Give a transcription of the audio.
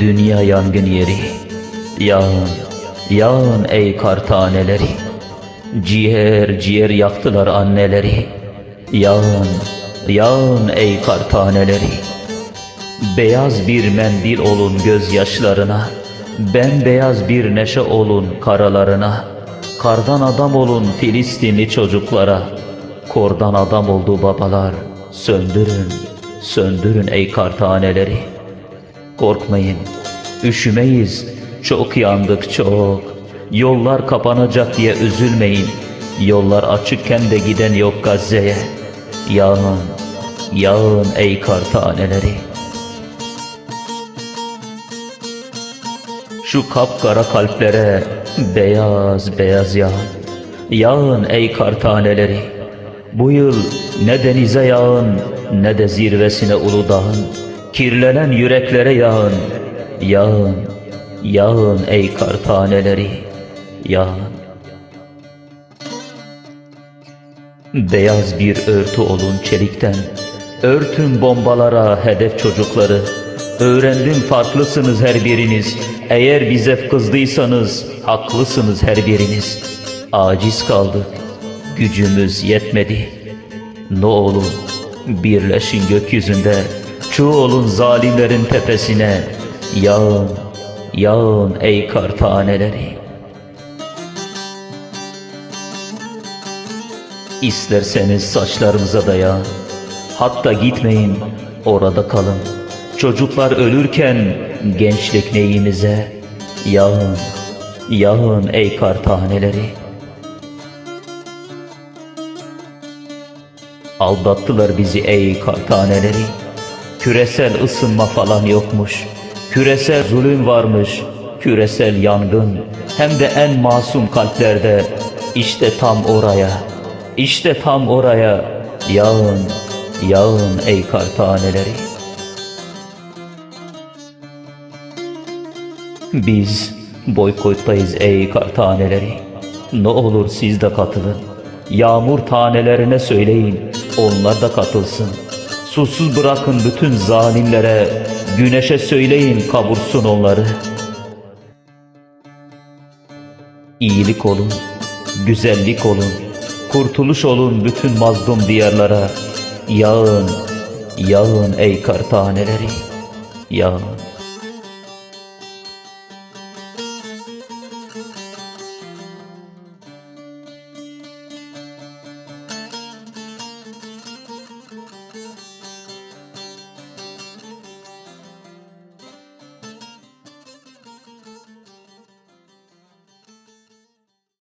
Dünya yangın yeri. Yağın, yağın ey kar taneleri. Ciğer ciğer yaktılar anneleri. Yağın, yağın ey kar taneleri. Beyaz bir mendil olun gözyaşlarına. Bembeyaz bir neşe olun karalarına. Kardan adam olun Filistinli çocuklara. Kordan adam oldu babalar. Söndürün, söndürün ey kar taneleri. Korkmayın, üşümeyiz. Çok yandık çok. Yollar kapanacak diye üzülmeyin. Yollar açıkken de giden yok Gazze'ye. Yağın, yağın ey kar taneleri. Şu kapkara kalplere beyaz beyaz yağın. Yağın ey kar taneleri. Bu yıl ne denize yağın ne de zirvesine Uludağ'ın. Kirlenen yüreklere yağın. Yağın, yağın ey kar taneleri. Yağın. Beyaz bir örtü olun çelikten. Örtün bombalara hedef çocukları. Öğrendim farklısınız her biriniz. Eğer bize kızdıysanız haklısınız her biriniz. Aciz kaldık. Gücümüz yetmedi. Ne olur birleşin gökyüzünde. Çuğ olun zalimlerin tepesine. Yağın, yağın ey kar taneleri. İsterseniz saçlarımıza dayan. Hatta gitmeyin, orada kalın. Çocuklar ölürken gençlik neyimize? Yağın, yağın ey kar taneleri. Aldattılar bizi ey kar taneleri. Küresel ısınma falan yokmuş. Küresel zulüm varmış. Küresel yangın. Hem de en masum kalplerde. İşte tam oraya. İşte tam oraya. Yağın, yağın ey kar taneleri. Biz boykottayız ey kar taneleri. Ne olur siz de katılın. Yağmur tanelerine söyleyin, onlar da katılsın. Susuz bırakın bütün zalimlere, güneşe söyleyin kavursun onları. İyilik olun, güzellik olun, kurtuluş olun bütün mazlum diyarlara. Yağın, yağın ey kar taneleri, yağın.